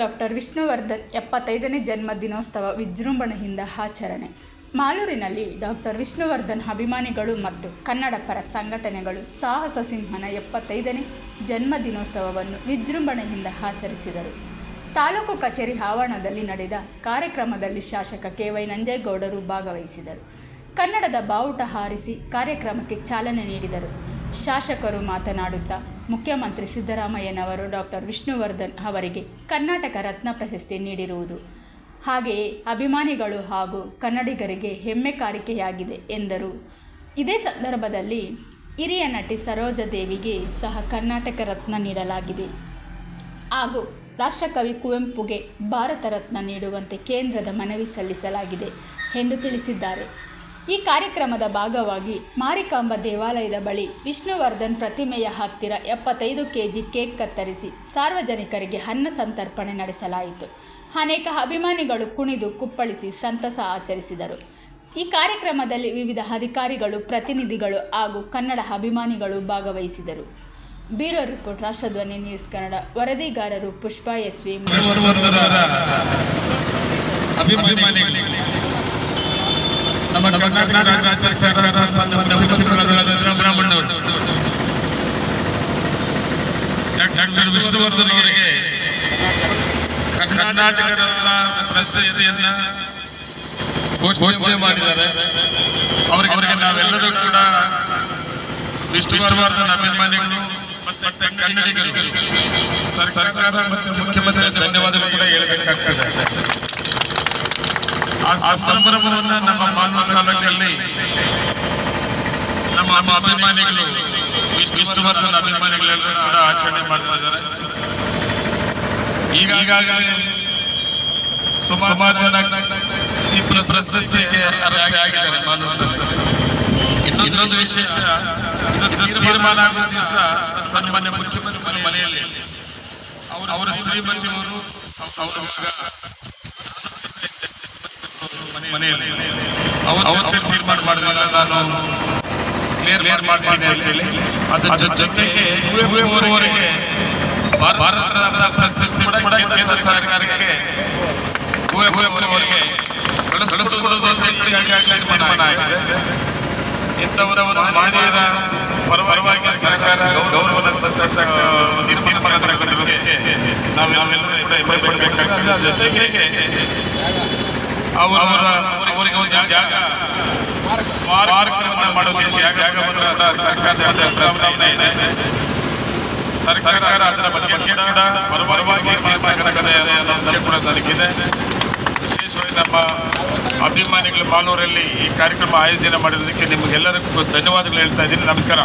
Doctor Vishnuvardhan ಎಪ್ಪತ್ತೈದನೇ ಜನ್ಮ ದಿನೋತ್ಸವ ವಿಜೃಂಭಣೆಯಿಂದ ಆಚರಣೆ. ಮಾಲೂರಿನಲ್ಲಿ ಡಾಕ್ಟರ್ ವಿಷ್ಣುವರ್ಧನ್ ಅಭಿಮಾನಿಗಳು ಮತ್ತು ಕನ್ನಡ ಪರ ಸಂಘಟನೆಗಳು ಸಾಹಸ ಸಿಂಹನ ಎಪ್ಪತ್ತೈದನೇ ಜನ್ಮ ದಿನೋತ್ಸವವನ್ನು ವಿಜೃಂಭಣೆಯಿಂದ ಆಚರಿಸಿದರು. ತಾಲೂಕು ಕಚೇರಿ ಆವರಣದಲ್ಲಿ ನಡೆದ ಕಾರ್ಯಕ್ರಮದಲ್ಲಿ ಶಾಸಕ ಕೆ ವೈ ನಂಜೇಗೌಡರು ಭಾಗವಹಿಸಿದರು. ಕನ್ನಡದ ಬಾವುಟ ಹಾರಿಸಿ ಕಾರ್ಯಕ್ರಮಕ್ಕೆ ಚಾಲನೆ ನೀಡಿದರು. ಶಾಸಕರು ಮಾತನಾಡುತ್ತಾ ಮುಖ್ಯಮಂತ್ರಿ ಸಿದ್ದರಾಮಯ್ಯನವರು ಡಾಕ್ಟರ್ ವಿಷ್ಣುವರ್ಧನ್ ಅವರಿಗೆ ಕರ್ನಾಟಕ ರತ್ನ ಪ್ರಶಸ್ತಿ ನೀಡಿರುವುದು. ಹಾಗೆಯೇ ಅಭಿಮಾನಿಗಳು ಹಾಗೂ ಕನ್ನಡಿಗರಿಗೆ ಹೆಮ್ಮೆ ಕಾರಿಕೆಯಾಗಿದೆ ಎಂದರು. ಇದೇ ಸಂದರ್ಭದಲ್ಲಿ ಹಿರಿಯ ನಟಿ ಸರೋಜಾದೇವಿಗೆ ಸಹ ಕರ್ನಾಟಕ ರತ್ನ ನೀಡಲಾಗಿದೆ. ಹಾಗೂ ರಾಷ್ಟ್ರಕವಿ ಕುವೆಂಪುಗೆ ಭಾರತ ರತ್ನ ನೀಡುವಂತೆ ಕೇಂದ್ರದ ಮನವಿ ಸಲ್ಲಿಸಲಾಗಿದೆ ಎಂದು ತಿಳಿಸಿದ್ದಾರೆ. ಈ ಕಾರ್ಯಕ್ರಮದ ಭಾಗವಾಗಿ ಮಾರಿಕಾಂಬ ದೇವಾಲಯದ ಬಳಿ ವಿಷ್ಣುವರ್ಧನ್ ಪ್ರತಿಮೆಯ ಹತ್ತಿರ ಎಪ್ಪತ್ತೈದು ಕೆಜಿ ಕೇಕ್ ಕತ್ತರಿಸಿ ಸಾರ್ವಜನಿಕರಿಗೆ ಅನ್ನ ಸಂತರ್ಪಣೆ ನಡೆಸಲಾಯಿತು. ಅನೇಕ ಅಭಿಮಾನಿಗಳು ಕುಣಿದು ಕುಪ್ಪಳಿಸಿ ಸಂತಸ ಆಚರಿಸಿದರು. ಈ ಕಾರ್ಯಕ್ರಮದಲ್ಲಿ ವಿವಿಧ ಅಧಿಕಾರಿಗಳು, ಪ್ರತಿನಿಧಿಗಳು ಹಾಗೂ ಕನ್ನಡ ಅಭಿಮಾನಿಗಳು ಭಾಗವಹಿಸಿದರು. Bureau report, Rashtradhwani news Kannada. ವರದಿಗಾರರು Pushpa S V ನಮ್ಮ ಕರ್ನಾಟಕ ರಾಜ್ಯ ಸರ್ಕಾರ ಸಂಬಂಧ ಅವರು ಡಾಕ್ಟರ್ ವಿಷ್ಣುವರ್ಧನ್ ಅವರಿಗೆ ಕರ್ನಾಟಕ ಪ್ರಶಸ್ತಿಯನ್ನ ಘೋಷಣೆ ಮಾಡಿದ್ದಾರೆ. ಅವರಿಗೆ ಅವರಿಗೆ ನಾವೆಲ್ಲರೂ ಕೂಡ ವಿಷ್ಣುವರ್ಧನ್ ಅಭಿಮಾನಿಗಳು ಮತ್ತೆ ಕನ್ನಡಿಗರು. ಸರ್- ಸರ್ಕಾರ ಮತ್ತು ಮುಖ್ಯಮಂತ್ರಿ ಧನ್ಯವಾದಗಳು ಕೂಡ ಹೇಳಬೇಕಾಗ್ತದೆ ಆ ಸಂಭ್ರಮವನ್ನ ನಮ್ಮ ಮಾನವ ತಾಲೂಕಲ್ಲಿ ನಮ್ಮ ನಮ್ಮ ಅಭಿಮಾನಿಗಳು ವಿಷ್ಣು ವಿಷ್ಣುವರ್ಧನ್ ಅಭಿಮಾನಿಗಳೆಲ್ಲರೂ ಕೂಡ ಆಚರಣೆ ಮಾಡ್ತಾ ಇದ್ದಾರೆ ಈಗ ಈಗಾಗಲೇ ಸುಮಾರು ಈ ಪ್ರಶಸ್ತಿಗೆ ಅರ್ಹತೆ ಆಗಿದ್ದಾರೆ ಮಾನವ. ಇನ್ನೊಂದು ವಿಶೇಷ ಇದು ತೀರ್ಮಾನ ಆಗುವ ದಿವಸ ಸನ್ಮಾನ್ಯ ಮುಖ್ಯಮಂತ್ರಿ ಮನೆಯಲ್ಲಿ, ಅವರ ಅವರ ಶ್ರೀಮತಿಯವರು ಅವರ ಮಗ ಮನೆಯಲ್ಲಿ ಅವತ್ತು ಅವತ್ತೇ ತೀರ್ಮಾನ ಮಾಡಿದ್ರಲ್ಲ ನಾನು ಕ್ಲಿಯರ್ ಮಾಡ್ತೀನಿ ಅಂತ ಹೇಳಿ. ಅದ್ರ ಜೊತೆಗೆ ಅವರಿಗೆ ಭಾರತ ರತ್ನ ಪ್ರಶಸ್ತಿ ಕೂಡ ಕೇಂದ್ರ ಸರ್ಕಾರಕ್ಕೆ ಅವರಿಗೆ ಕಳಿಸ್ಕೊಡೋದು ಅಂತ ತೀರ್ಮಾನ ಆಗಿದೆ ಇಂಥವರ ಮಾನ್ಯರ ಪರವಾಗಿ ಸರ್ಕಾರ ಗೌರವ ತೀರ್ಮಾನ ತಗೊಂಡಿರೋದಕ್ಕೆ ನಾವೆಲ್ಲರೂ ಕೂಡ ಹೆಮ್ಮೆ ಜೊತೆಗೆ ಅವರ ಅವರಿಗೆ ಒಂದು ಜಾಗ. ಸ್ಮಾರಕ ಮಾಡೋದಕ್ಕೆ ಜಾಗವನ್ನು ಸರ್ಕಾರದ ಪ್ರಸ್ತಾವನೆ ಇದೆ. ಸರ್ಕಾರ ಅದರ ಬಗ್ಗೆ ಕೂಡ ಪರವಾಗಿ ನಂಬಿಕೆ ಕೂಡ ನನಗಿದೆ. ವಿಶೇಷವಾಗಿ ನಮ್ಮ ಅಭಿಮಾನಿಗಳು ಮಾಲೂರಲ್ಲಿ ಈ ಕಾರ್ಯಕ್ರಮ ಆಯೋಜನೆ ಮಾಡಿರೋದಕ್ಕೆ ನಿಮಗೆಲ್ಲರಿಗೂ ಧನ್ಯವಾದಗಳು ಹೇಳ್ತಾ ಇದ್ದೀನಿ. ನಮಸ್ಕಾರ.